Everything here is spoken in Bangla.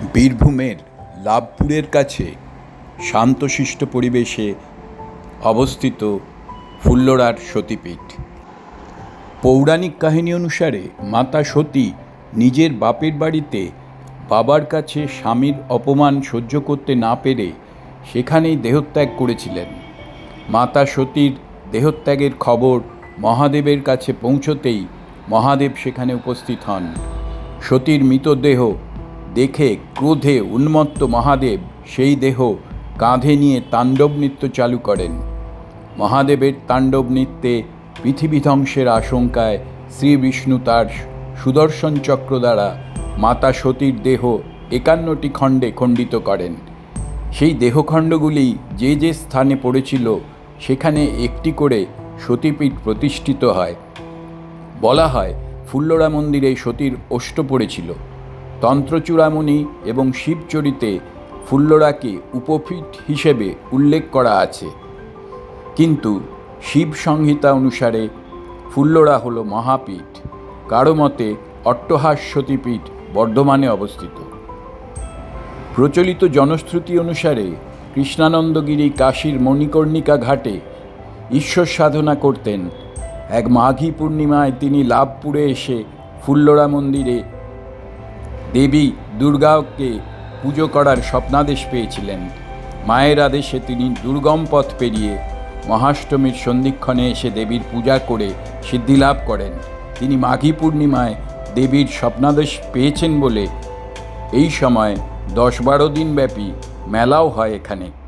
বীরভূমের লাভপুরের কাছে শান্তশিষ্ট পরিবেশে অবস্থিত ফুল্লরার সতীপীঠ। পৌরাণিক কাহিনী অনুসারে মাতা সতী নিজের বাপের বাড়িতে বাবার কাছে স্বামীর অপমান সহ্য করতে না পেরে সেখানেই দেহত্যাগ করেছিলেন। মাতা সতীর দেহত্যাগের খবর মহাদেবের কাছে পৌঁছতেই মহাদেব সেখানে উপস্থিত হন। সতীর মৃতদেহ দেখে ক্রোধে উন্মত্ত মহাদেব সেই দেহ কাঁধে নিয়ে তাণ্ডব নৃত্য চালু করেন। মহাদেবের তাণ্ডব নৃত্যে পৃথিবী ধ্বংসের আশঙ্কায় শ্রী বিষ্ণু তার সুদর্শন চক্র দ্বারা মাতা সতীর দেহ একান্নটি খণ্ডে খণ্ডিত করেন। সেই দেহখণ্ডগুলি যে যে স্থানে পড়েছিল, সেখানে একটি করে সতীপীঠ প্রতিষ্ঠিত হয়। বলা হয় ফুল্লরা মন্দিরে সতীর অষ্ট পড়েছিল। তন্ত্রচূড়ামণি এবং শিবচরিতে ফুল্লরাকে উপপীঠ হিসেবে উল্লেখ করা আছে। কিন্তু শিব সংহিতা অনুসারে ফুল্লরা হল মহাপীঠ, কারও মতে অট্টহাস সতীপীঠ বর্ধমানে অবস্থিত। প্রচলিত জনশ্রুতি অনুসারে কৃষ্ণানন্দগিরি কাশীর মণিকর্ণিকা ঘাটে ঈশ্বর সাধনা করতেন। এক মাঘী পূর্ণিমায় তিনি লাভপুরে এসে ফুল্লরা মন্দিরে দেবী দুর্গাকে পুজো করার স্বপ্নাদেশ পেয়েছিলেন। মায়ের আদেশে তিনি দুর্গম পথ পেরিয়ে মহাষ্টমীর সন্ধিক্ষণে এসে দেবীর পূজা করে সিদ্ধিলাভ করেন। তিনি মাঘী পূর্ণিমায় দেবীর স্বপ্নাদেশ পেয়েছেন বলে এই সময় দশ বারো দিন ব্যাপী মেলাও হয় এখানে।